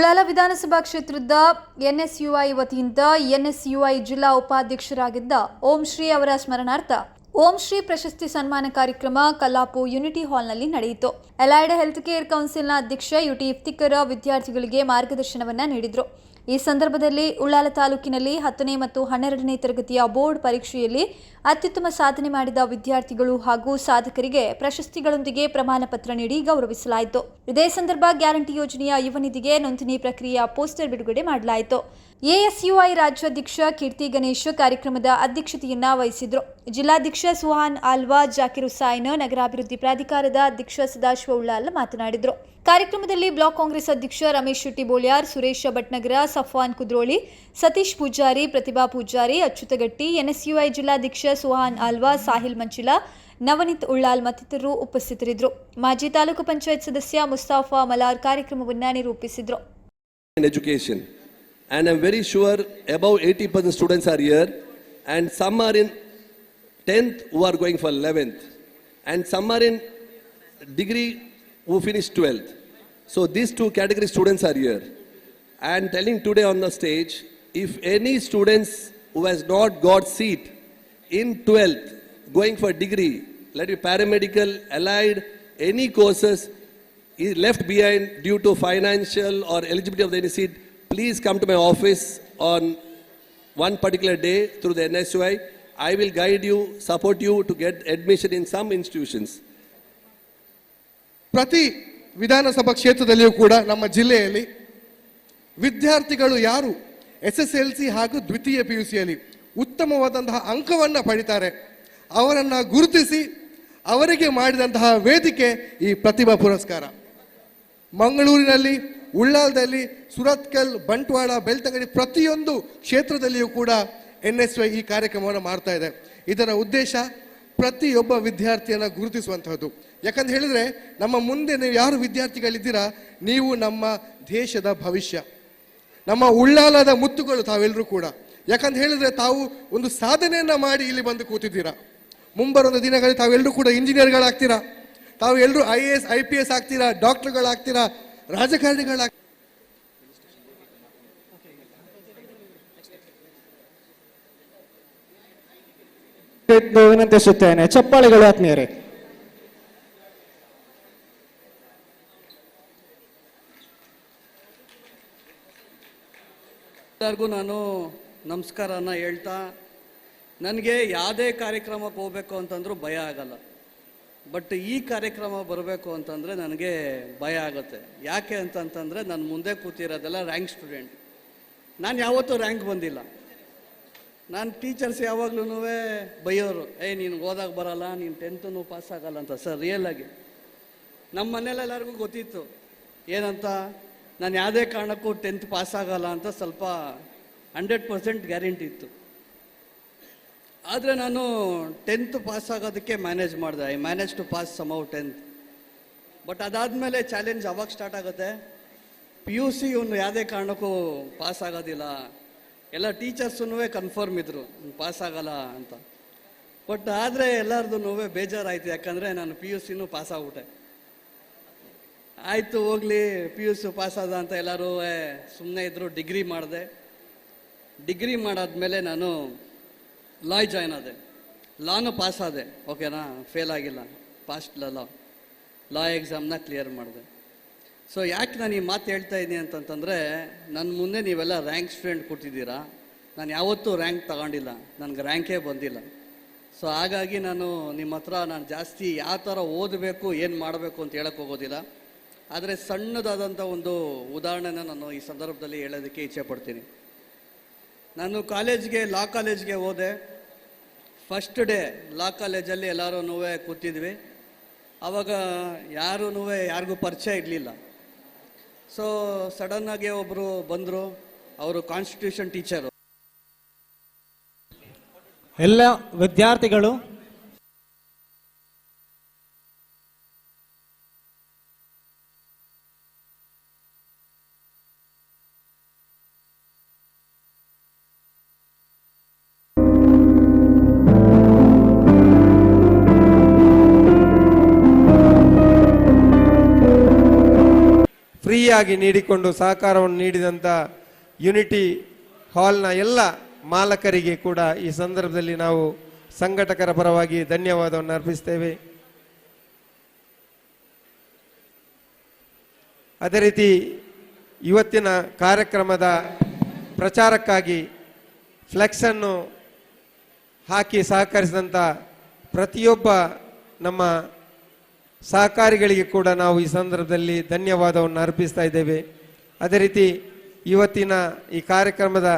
ಉಳ್ಳಾಲ ವಿಧಾನಸಭಾ ಕ್ಷೇತ್ರದ ಎನ್ಎಸ್ಯುಐ ವತಿಯಿಂದ ಎನ್ಎಸ್ಯುಐ ಜಿಲ್ಲಾ ಉಪಾಧ್ಯಕ್ಷರಾಗಿದ್ದ ಓಂ ಶ್ರೀ ಅವರ ಸ್ಮರಣಾರ್ಥ ಓಂ ಶ್ರೀ ಪ್ರಶಸ್ತಿ ಸನ್ಮಾನ ಕಾರ್ಯಕ್ರಮ ಕಲ್ಲಾಪು ಯುನಿಟಿ ಹಾಲ್ನಲ್ಲಿ ನಡೆಯಿತು. ಎಲೈಡ್ ಹೆಲ್ತ್ ಕೇರ್ ಕೌನ್ಸಿಲ್ನ ಅಧ್ಯಕ್ಷ ಯುಟಿ ಇಫ್ತಿಕರ ವಿದ್ಯಾರ್ಥಿಗಳಿಗೆ ಮಾರ್ಗದರ್ಶನವನ್ನ ನೀಡಿದರು. ಈ ಸಂದರ್ಭದಲ್ಲಿ ಉಳ್ಳಾಲ ತಾಲೂಕಿನಲ್ಲಿ ಹತ್ತನೇ ಮತ್ತು ಹನ್ನೆರಡನೇ ತರಗತಿಯ ಬೋರ್ಡ್ ಪರೀಕ್ಷೆಯಲ್ಲಿ ಅತ್ಯುತ್ತಮ ಸಾಧನೆ ಮಾಡಿದ ವಿದ್ಯಾರ್ಥಿಗಳು ಹಾಗೂ ಸಾಧಕರಿಗೆ ಪ್ರಶಸ್ತಿಗಳೊಂದಿಗೆ ಪ್ರಮಾಣ ಪತ್ರ ನೀಡಿ ಗೌರವಿಸಲಾಯಿತು. ಇದೇ ಸಂದರ್ಭ ಗ್ಯಾರಂಟಿ ಯೋಜನೆಯ ಯುವ ನಿಧಿಗೆ ನೋಂದಣಿ ಪ್ರಕ್ರಿಯೆಯ ಪೋಸ್ಟರ್ ಬಿಡುಗಡೆ ಮಾಡಲಾಯಿತು. ಎಎಸ್ಯುಐ ರಾಜ್ಯಾಧ್ಯಕ್ಷ ಕೀರ್ತಿ ಗಣೇಶ್ ಕಾರ್ಯಕ್ರಮದ ಅಧ್ಯಕ್ಷತೆಯನ್ನ ವಹಿಸಿದ್ರು. ಜಿಲ್ಲಾಧ್ಯಕ್ಷ ಸುಹಾನ್ ಆಲ್ವಾ, ಜಾಕಿರ್ ಹುಸಾಯ್ನ, ನಗರಾಭಿವೃದ್ಧಿ ಪ್ರಾಧಿಕಾರದ ಅಧ್ಯಕ್ಷ ಸದಾಶಿವ ಉಳ್ಳಾಲ್ ಮಾತನಾಡಿದರು. ಕಾರ್ಯಕ್ರಮದಲ್ಲಿ ಬ್ಲಾಕ್ ಕಾಂಗ್ರೆಸ್ ಅಧ್ಯಕ್ಷ ರಮೇಶ್ ಶೆಟ್ಟಿ ಬೋಳ್ಯಾರ್ ಸುರೇಶ್ ಭಟ್ನಗರ ಸಫ್ವಾನ್ ಕುದ್ರೋಳಿ ಸತೀಶ್ ಪೂಜಾರಿ ಪ್ರತಿಭಾ ಪೂಜಾರಿ ಅಚ್ಯುತಗಟ್ಟಿ ಎನ್ಎಸ್ಯುಐ ಜಿಲ್ಲಾಧ್ಯಕ್ಷ ಸುಹಾನ್ ಆಲ್ವಾ ಸಾಹಿಲ್ ಮಂಚಿಲಾ ನವನೀತ್ ಉಳ್ಳಾಲ್ ಮತ್ತಿತರರು ಉಪಸ್ಥಿತರಿದ್ದರು ಮಾಜಿ ತಾಲೂಕು ಪಂಚಾಯತ್ ಸದಸ್ಯ ಮುಸ್ತಾಫಾ ಮಲಾರ್ ಕಾರ್ಯಕ್ರಮವನ್ನು ನಿರೂಪಿಸಿದರು education. And I'm very sure above 80% students are here, and some are in 10th who are going for 11th, and some are in degree who finished 12th. So these two category students are here. And telling today on the stage, if any students who has not got seat in 12th going for degree, let it be paramedical, allied, any courses, is left behind due to financial or eligibility of the any seat, please come to my office on one particular day through the NSUI. I will guide you, support you to get admission in some institutions. ಪ್ರತಿ ವಿಧಾನಸಭಾ ಕ್ಷೇತ್ರದಲ್ಲಿಯೂ ಕೂಡ ನಮ್ಮ ಜಿಲ್ಲೆಯಲ್ಲಿ ವಿದ್ಯಾರ್ಥಿಗಳು ಯಾರು? S S L C ಹಾಗೂ ದ್ವಿತೀಯ ಪಿ ಯು ಸಿಯಲ್ಲಿ ಉತ್ತಮವಾದಂತಹ ಅಂಕವನ್ನು ಪಡಿತಾರೆ. ಅವರನ್ನು ಗುರುತಿಸಿ ಅವರಿಗೆ ಮಾಡಿದಂತಹ ವೇದಿಕೆ ಈ ಪ್ರತಿಭಾ ಪುರಸ್ಕಾರ. ಮಂಗಳೂರಿನಲ್ಲಿ, ಉಳ್ಳಾಲದಲ್ಲಿ, ಸುರತ್ಕಲ್, ಬಂಟ್ವಾಳ, ಬೆಳ್ತಂಗಡಿ ಪ್ರತಿಯೊಂದು ಕ್ಷೇತ್ರದಲ್ಲಿಯೂ ಕೂಡ ಎನ್ ಎಸ್ ವೈ ಈ ಕಾರ್ಯಕ್ರಮವನ್ನು ಮಾಡ್ತಾ ಇದೆ. ಇದರ ಉದ್ದೇಶ ಪ್ರತಿಯೊಬ್ಬ ವಿದ್ಯಾರ್ಥಿಯನ್ನು ಗುರುತಿಸುವಂತಹದ್ದು. ಯಾಕಂತ ಹೇಳಿದ್ರೆ ನಮ್ಮ ಮುಂದೆ ನೀವು ಯಾರು ವಿದ್ಯಾರ್ಥಿಗಳಿದ್ದೀರಾ, ನೀವು ನಮ್ಮ ದೇಶದ ಭವಿಷ್ಯ. ನಮ್ಮ ಉಳ್ಳಾಲದ ಮುತ್ತುಗಳು ತಾವೆಲ್ಲರೂ ಕೂಡ. ಯಾಕಂತ ಹೇಳಿದ್ರೆ ತಾವು ಒಂದು ಸಾಧನೆಯನ್ನ ಮಾಡಿ ಇಲ್ಲಿ ಬಂದು ಕೂತಿದ್ದೀರಾ. ಮುಂಬರುವ ದಿನಗಳಲ್ಲಿ ತಾವೆಲ್ಲರೂ ಕೂಡ ಇಂಜಿನಿಯರ್ಗಳಾಗ್ತೀರಾ. ತಾವು ಎಲ್ಲರೂ I A S, I P S ಆಗ್ತೀರಾ, ಡಾಕ್ಟರ್ಗಳಾಗ್ತೀರಾ, ರಾಜಕಾರಣಿಗಳಾಗ್ತೀರಾ. ಎಂದು ವಿನಂತಿಸುತ್ತೇನೆ ಚಪ್ಪಾಳೆಗಳು ಆತ್ಮೀಯರೇ. ಎಲ್ಲರಿಗೂ ನಾನು ನಮಸ್ಕಾರನ ಹೇಳ್ತಾ, ನನಗೆ ಯಾವುದೇ ಕಾರ್ಯಕ್ರಮಕ್ಕೆ ಹೋಗ್ಬೇಕು ಅಂತಂದ್ರೂ ಭಯ ಆಗಲ್ಲ. ಬಟ್ ಈ ಕಾರ್ಯಕ್ರಮ ಬರಬೇಕು ಅಂತಂದರೆ ನನಗೆ ಭಯ ಆಗುತ್ತೆ. ಯಾಕೆ ಅಂತಂತಂದರೆ ನಾನು ಮುಂದೆ ಕೂತಿರೋದೆಲ್ಲ ರ್ಯಾಂಕ್ ಸ್ಟೂಡೆಂಟ್. ನಾನು ಯಾವತ್ತೂ ರ್ಯಾಂಕ್ ಬಂದಿಲ್ಲ. ನಾನು ಟೀಚರ್ಸ್ ಯಾವಾಗ್ಲೂ ಬೈಯೋರು ಏಯ್ ನೀನು ಓದಾಗ ಬರಲ್ಲ, ನೀನು ಟೆಂತೂ ಪಾಸ್ ಆಗಲ್ಲ ಅಂತ. ಸರ್, ರಿಯಲ್ ಆಗಿ. ನಮ್ಮ ಮನೇಲೆಲ್ಲರಿಗೂ ಗೊತ್ತಿತ್ತು. ಏನಂತ? ನಾನು ಯಾವುದೇ ಕಾರಣಕ್ಕೂ ಟೆಂತ್ ಪಾಸ್ ಆಗಲ್ಲ ಅಂತ ಸ್ವಲ್ಪ ಹಂಡ್ರೆಡ್ ಪರ್ಸೆಂಟ್ ಗ್ಯಾರಂಟಿ ಇತ್ತು. ಆದರೆ ನಾನು ಟೆಂತ್ ಪಾಸ್ ಆಗೋದಕ್ಕೆ ಮ್ಯಾನೇಜ್ ಮಾಡಿದೆ. I manage to pass somehow tenth but ಅದಾದಮೇಲೆ ಚಾಲೆಂಜ್ ಅವಾಗ ಸ್ಟಾರ್ಟ್ ಆಗುತ್ತೆ. ಪಿ ಯು ಸಿ ಇವನು ಯಾವುದೇ ಕಾರಣಕ್ಕೂ ಪಾಸ್ ಆಗೋದಿಲ್ಲ. ಎಲ್ಲ ಟೀಚರ್ಸೂ ಕನ್ಫರ್ಮ್ ಇದ್ರು ಪಾಸ್ ಆಗಲ್ಲ ಅಂತ. ಬಟ್ ಆದರೆ ಎಲ್ಲರದು ಬೇಜಾರಾಯಿತು. ಯಾಕಂದರೆ ನಾನು ಪಿ ಯು ಸಿನೂ ಪಾಸ್ ಆಗ್ಬಿಟ್ಟೆ. ಆಯಿತು, ಹೋಗ್ಲಿ ಪಿ ಯು ಸಿ ಪಾಸ್ ಆದ ಅಂತ ಎಲ್ಲರೂ ಸುಮ್ಮನೆ ಇದ್ದರು ಡಿಗ್ರಿ ಮಾಡಿದೆ. ಡಿಗ್ರಿ ಮಾಡಾದ್ಮೇಲೆ ನಾನು ಲಾಯ್ ಜಾಯ್ನ್ ಆದೆ. ಲಾನು ಪಾಸ್ ಆದೆ. ಓಕೆನಾ ಫೇಲ್ ಆಗಿಲ್ಲ. ಪಾಸ್ಟ್ ಲಾ ಲಾ ಎಕ್ಸಾಮ್ನ ಕ್ಲಿಯರ್ ಮಾಡಿದೆ. ಸೊ ಯಾಕೆ ನಾನು ಈ ಮಾತು ಹೇಳ್ತಾ ಇದ್ದೀನಿ ಅಂತಂತಂದರೆ ನನ್ನ ಮುಂದೆ ನೀವೆಲ್ಲ ರ್ಯಾಂಕ್ ಸ್ಟೂಡೆಂಟ್ ಕೊಟ್ಟಿದ್ದೀರಾ ನಾನು ಯಾವತ್ತೂ ರ್ಯಾಂಕ್ ತಗೊಂಡಿಲ್ಲ. ನನಗೆ ರ್ಯಾಂಕೇ ಬಂದಿಲ್ಲ. ಸೊ ಹಾಗಾಗಿ ನಾನು ನಿಮ್ಮ ಹತ್ರ ನಾನು ಜಾಸ್ತಿ ಯಾವ ಥರ ಓದಬೇಕು, ಏನು ಮಾಡಬೇಕು ಅಂತ ಹೇಳಕ್ಕೆ ಹೋಗೋದಿಲ್ಲ. ಆದರೆ ಸಣ್ಣದಾದಂಥ ಒಂದು ಉದಾಹರಣೆನ ನಾನು ಈ ಸಂದರ್ಭದಲ್ಲಿ ಹೇಳೋದಕ್ಕೆ ಇಚ್ಛೆ ಪಡ್ತೀನಿ. ನಾನು ಕಾಲೇಜ್ಗೆ, ಲಾ ಕಾಲೇಜ್ಗೆ ಹೋದೆ. ಫಸ್ಟ್ ಡೇ ಲಾ ಕಾಲೇಜಲ್ಲಿ ಎಲ್ಲರೂ ಕೂತಿದ್ವಿ. ಆವಾಗ ಯಾರೂ ಯಾರಿಗೂ ಪರಿಚಯ ಇರಲಿಲ್ಲ. ಸೊ ಸಡನ್ನಾಗಿ ಒಬ್ಬರು ಬಂದರು. ಅವರು ಕಾನ್ಸ್ಟಿಟ್ಯೂಷನ್ ಟೀಚರು ಎಲ್ಲ ವಿದ್ಯಾರ್ಥಿಗಳು ಫ್ರೀ ಪ್ರತಿಯಾಗಿ ನೀಡಿಕೊಂಡು ಸಹಕಾರವನ್ನು ನೀಡಿದಂಥ ಯುನಿಟಿ ಹಾಲ್ನ ಎಲ್ಲ ಮಾಲಕರಿಗೆ ಕೂಡ ಈ ಸಂದರ್ಭದಲ್ಲಿ ನಾವು ಸಂಘಟಕರ ಪರವಾಗಿ ಧನ್ಯವಾದವನ್ನು ಅರ್ಪಿಸ್ತೇವೆ. ಅದೇ ರೀತಿ ಇವತ್ತಿನ ಕಾರ್ಯಕ್ರಮದ ಪ್ರಚಾರಕ್ಕಾಗಿ ಫ್ಲೆಕ್ಸನ್ನು ಹಾಕಿ ಸಹಕರಿಸಿದಂಥ ಪ್ರತಿಯೊಬ್ಬ ನಮ್ಮ ಸಹಕಾರಿಗಳಿಗೆ ಕೂಡ ನಾವು ಈ ಸಂದರ್ಭದಲ್ಲಿ ಧನ್ಯವಾದವನ್ನು ಅರ್ಪಿಸ್ತಾ ಇದ್ದೇವೆ. ಅದೇ ರೀತಿ ಇವತ್ತಿನ ಈ ಕಾರ್ಯಕ್ರಮದ